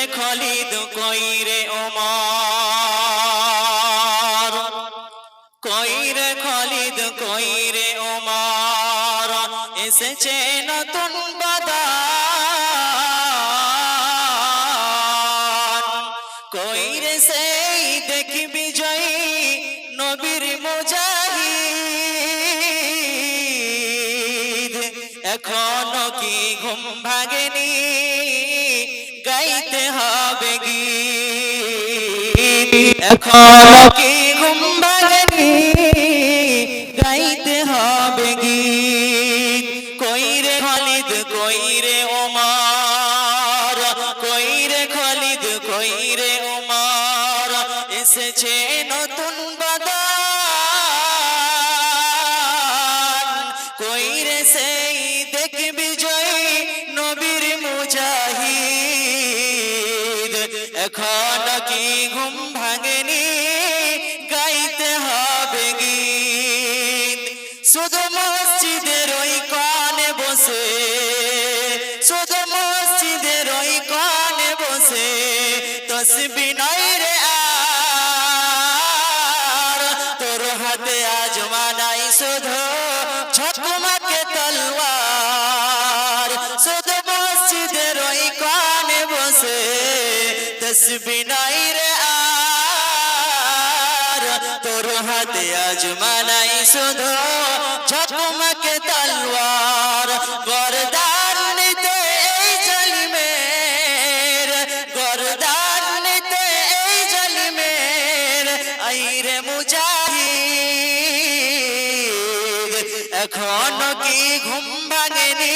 রে খলিদ কই রে ওমর। কই রে খলিদ কই রে ওমর। এসেছে নতুন বাদান। কই রে সেই দেখি বিজয়ী নবীর মুজাহিদ। এখনও কি ঘুম ভাগেনি গাইতে হবে গীত। এখনও কি ঘুম ভাগেনি গাইতে হবে গীত। কইরে খালিদ কইরে ওমার? কইরে খালিদ কইরে ওমার? এসেছে নতুন বাদান কইরে সেই দেখ এখন কি ঘুম ভাঙেনি? গাইতে হবে গীত। শুধু মসজিদের ওই কানে বসে, শুধু মসজিদের ওই কানে বসে, তসবি নাই রে আর। তোর হাতে আজ মানাই শুধু ছকমাকে তলওয়ার শুধু মসজিদের ওই কানে বসে তসবি নাই রে আর। তোর হাতে আজ মানাই শুধু ঝকমকে তলওয়ার। গরদান নিতে এই জলিমের। গরদান নিতে এই জলিমের। আইরে মুজাহিদ, এখনও কি ঘুম ভাঙেনি?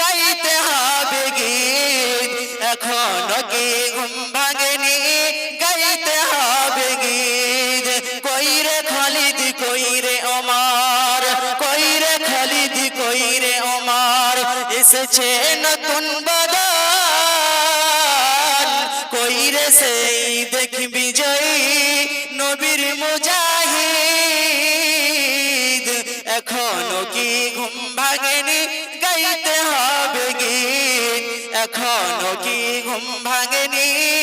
গাইতে হবে গীত। এখনও কি ঘুম ভাঙেনি? এসেছে নতুন বদন কইরে সেই দেখি বিজয়ী নবীর মুজাহিদ। এখনও কি ঘুম ভাঙেনি? গাইতে হবে গীত। এখনও কি ঘুম ভাঙেনি?